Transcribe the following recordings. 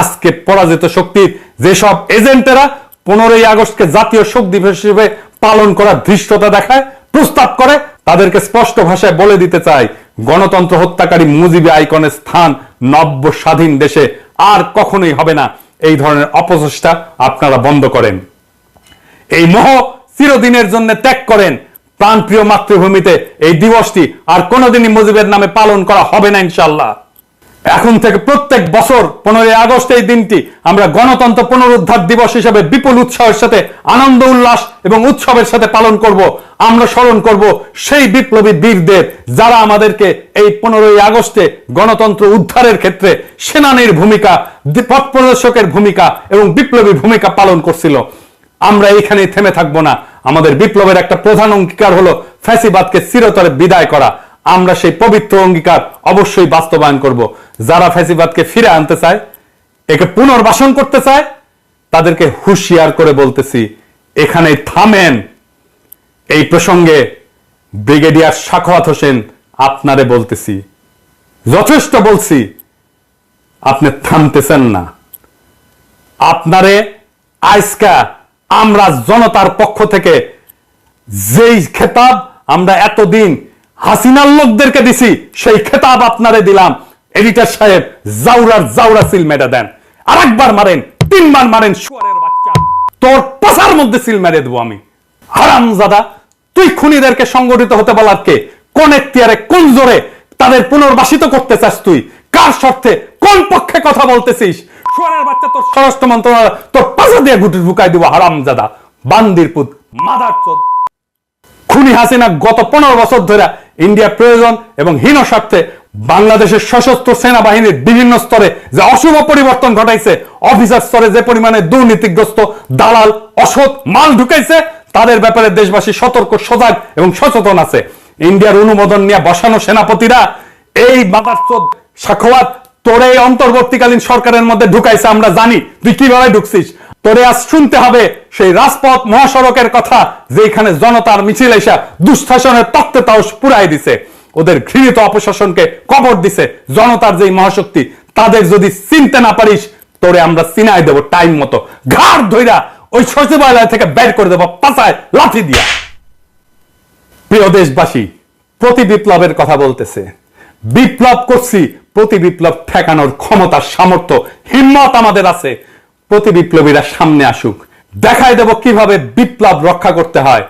আজকে পরাজিত শক্তির যেসব এজেন্টেরা পনেরোই আগস্টকে জাতীয় শোক দিবস হিসেবে পালন করার ধৃষ্টতা দেখায়, প্রস্তাব করে, তাদেরকে স্পষ্ট ভাষায় বলে দিতে চাই গণতন্ত্র হত্যাকারী মুজিবি আইকনের স্থান নব্য স্বাধীন দেশে আর কখনোই হবে না। এই ধরনের অপচেষ্টা আপনারা বন্ধ করেন। এই মোহ চিরদিনের জন্য ত্যাগ করেন। প্রাণপ্রিয় মাতৃভূমিতে এই দিবসটি আর কোনোদিনই মুজিবের নামে পালন করা হবে না ইনশাল্লাহ এখন থেকে প্রত্যেক বছর পনেরোই আগস্ট এই দিনটি আমরা গণতন্ত্র পুনরুদ্ধার দিবস হিসেবে বিপুল উৎসাহের সাথে, আনন্দ, উল্লাস এবং উৎসবের সাথে পালন করব। আমরা স্মরণ করব সেই বিপ্লবী বীরদের যারা আমাদেরকে এই পনেরোই আগস্টে গণতন্ত্র উদ্ধারের ক্ষেত্রে সেনানীর ভূমিকা পথ প্রদর্শকের ভূমিকা এবং বিপ্লবী ভূমিকা পালন করছিল। আমরা এখানেই থেমে থাকব না। আমাদের বিপ্লবের একটা প্রধান অঙ্গীকার হলো ফ্যাসিবাদকে চিরতরে বিদায় করা। আমরা সেই পবিত্র অঙ্গীকার অবশ্যই বাস্তবায়ন করব। যারা ফ্যাসিবাদকে ফিরে আনতে চায়, একে পুনর্বাসন করতে চায়, তাদেরকে হুঁশিয়ার করে বলতেছি এখানে থামেন। এই প্রসঙ্গে ব্রিগেডিয়ার সাখাওয়াত হোসেন আপনারে বলতেছি, যথেষ্ট বলছি, আপনি থামতেছেন না। আপনারে আজকা আমরা জনতার পক্ষ থেকে যেই খেতাব আমরা এতদিন হাসিনার লোকদেরকে দিছি, সেই খেতাব আপনারে দিলাম। এডিটর সাহেব, জাউরার জাউরা সিল মেরে দেন। আর একবার মারেন, তিনবার মারেন, শুয়ারের বাচ্চা। তোর পাশার মধ্যে সিল মেরে দেবো আমি। হারামজাদা, তুই খুনিদেরকে সংগঠিত হতে বলার কে? কোন এখতিয়ারে, কোন জোরে তাদের পুনর্বাসিত করতে চাস তুই? কার স্বার্থে, কোন পক্ষে কথা বলতেছিস? শুয়ারের বাচ্চা তোর স্বরাষ্ট্র মন্ত্রণালয়, তোর পাশা দিয়ে গুটি ঢুকাই দিব হারামজাদা। বান্দির পুত, মাদার চোদ। খুনি হাসিনা গত পনেরো বছর ধরে ইন্ডিয়া প্রয়োজন এবং হীন স্বার্থে বাংলাদেশের সশস্ত্র সেনাবাহিনীর বিভিন্ন স্তরে যে অশুভ পরিবর্তন ঘটাইছে, অফিসার স্তরে যে পরিমাণে দুর্নীতিগ্রস্ত, দালাল, অসৎ মাল ঢুকাইছে, তাদের ব্যাপারে দেশবাসী সতর্ক, সজাগ এবং সচেতন আছে। ইন্ডিয়ার অনুমোদন নিয়ে বসানো সেনাপতিরা এই মাদারচোদ সাখওয়াত তোরে এই অন্তর্বর্তীকালীন সরকারের মধ্যে ঢুকাইছে, আমরা জানি। তুই কীভাবে ঢুকছিস? তোরে আজ শুনতে হবে সেই রাজপথ মহাসড়কের কথা যেখানে জনতার মিছিল এসা দুঃশাসনের তত্ত্বে তাও পুরাই দিছে। ওদের ঘৃণিত অপশাসনকে কবর দিছে জনতার যেই মহাশক্তি। তাদের যদি চিনতে না পারিস, তোরে আমরা চিনাই দেব টাইম মতো। ঘাড় ধইরা ওই সচিবালয় থেকে বের করে দেবো পাশায় লাঠি দিয়া। প্রিয় দেশবাসী, প্রতি বিপ্লবের কথা বলতেছে। বিপ্লব করছি প্রতি বিপ্লব ঠেকানোর ক্ষমতা সামর্থ্য, হিম্মত আমাদের আছে। প্রতি বিপ্লবীরা সামনে আসুক। দেখাই দেব কীভাবে বিপ্লব রক্ষা করতে হয়।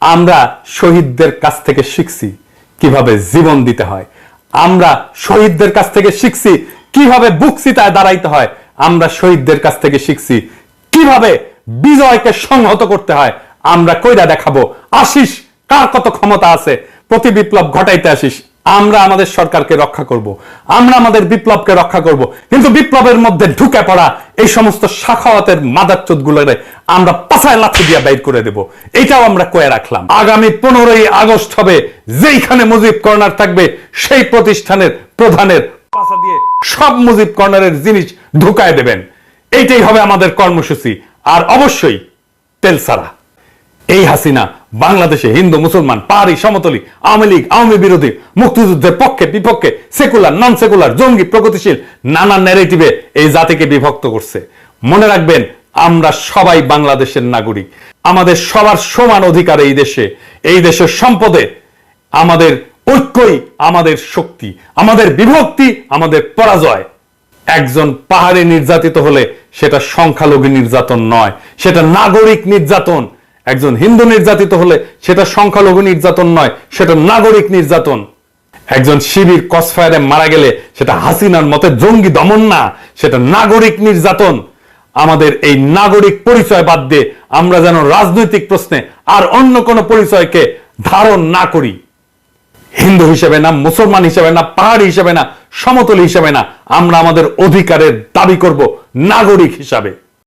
আমরা শহীদদের কাছ থেকে শিখছি কীভাবে জীবন দিতে হয়। আমরা শহীদদের কাছ থেকে শিখছি কীভাবে বুকসিতায় দাঁড়াইতে হয়। আমরা শহীদদের কাছ থেকে শিখছি কীভাবে বিজয়কে সংহত করতে হয়। আমরা কইরা দেখাবো আসিস কার কত ক্ষমতা আছে? প্রতি বিপ্লব ঘটাইতে আসিস। আমরা আমাদের সরকারকে রক্ষা করব। আমরা আমাদের বিপ্লবকে রক্ষা করব। কিন্তু বিপ্লবের মধ্যে ঢুকে পড়া এই সমস্ত শাখাওয়াতের মাদারচোদ গুলোরে আমরা পাশায় লাথি দিয়ে বাইর করে দেব। এটাও আমরা কয়ে রাখলাম। আগামী পনেরোই আগস্ট হবে, যেইখানে মুজিব কর্নার থাকবে, সেই প্রতিষ্ঠানের প্রধানের পাশা দিয়ে সব মুজিব কর্নারের জিনিস ঢুকায় দেবেন। এইটাই হবে আমাদের কর্মসূচি। আর অবশ্যই তেলসারা। এই হাসিনা বাংলাদেশে হিন্দু, মুসলমান পাহাড়ি সমতলী, আওয়ামী লীগ, আওয়ামী বিরোধী, মুক্তিযুদ্ধের পক্ষে, বিপক্ষে, সেকুলার নন সেকুলার জঙ্গি, প্রগতিশীল, নানা ন্যারেটিভে এই জাতিকে বিভক্ত করছে। মনে রাখবেন, আমরা সবাই বাংলাদেশের নাগরিক। আমাদের সবার সমান অধিকার এই দেশে। এই দেশের সম্পদে আমাদের ঐক্যই আমাদের শক্তি, আমাদের বিভক্তি, আমাদের পরাজয়। একজন পাহাড়ে নির্যাতিত হলে সেটা সংখ্যালঘু নির্যাতন নয়, সেটা নাগরিক নির্যাতন। একজন হিন্দু নির্যাতিত হলে সেটা সংখ্যালঘু নির্যাতন নয়, সেটা নাগরিক নির্যাতন। একজন শিবির কসফায়ারে মারা গেলে সেটা হাসিনার মতে জঙ্গি দমন না, সেটা নাগরিক নির্যাতন। আমাদের এই নাগরিক পরিচয় বাদ দিয়ে আমরা যেন রাজনৈতিক প্রশ্নে আর অন্য কোনো পরিচয়কে ধারণ না করি। হিন্দু হিসেবে না, মুসলমান হিসেবে না, পাহাড়ি হিসেবে না, সমতল হিসেবে না, আমরা আমাদের অধিকারের দাবি করব নাগরিক হিসাবে।